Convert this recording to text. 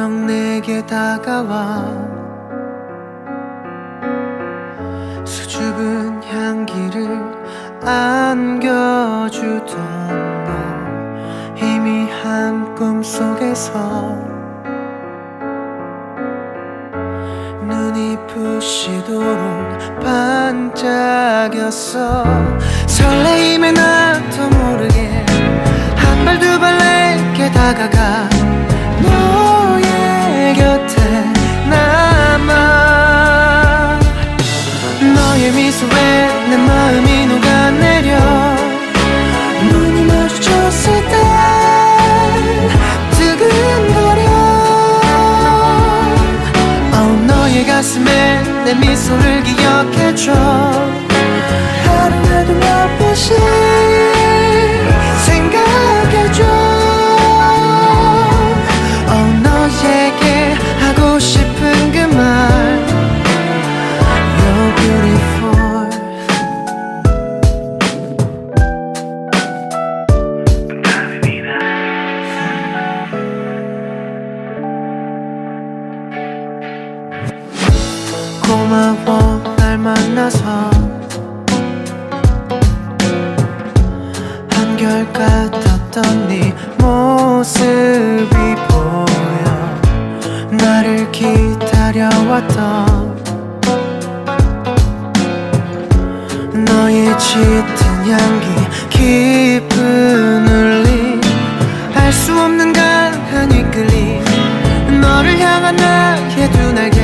안녕 내게 다가와. 수줍은 향기를 안겨주던 너 희미한 꿈속에서 눈이 부시도록 반짝였어. 설레임에 나도 내 마음이 녹아내려. 눈이 마주쳤을 때 두근거려. oh, 너의 가슴에 내 미소를 기억해줘 고마워 날 만나서 한결같았던 네 모습이 보여. 나를 기다려왔던 너의 짙은 향기 깊은 울림. 알 수 없는 강한 이끌림. 너를 향한 나의 두 날개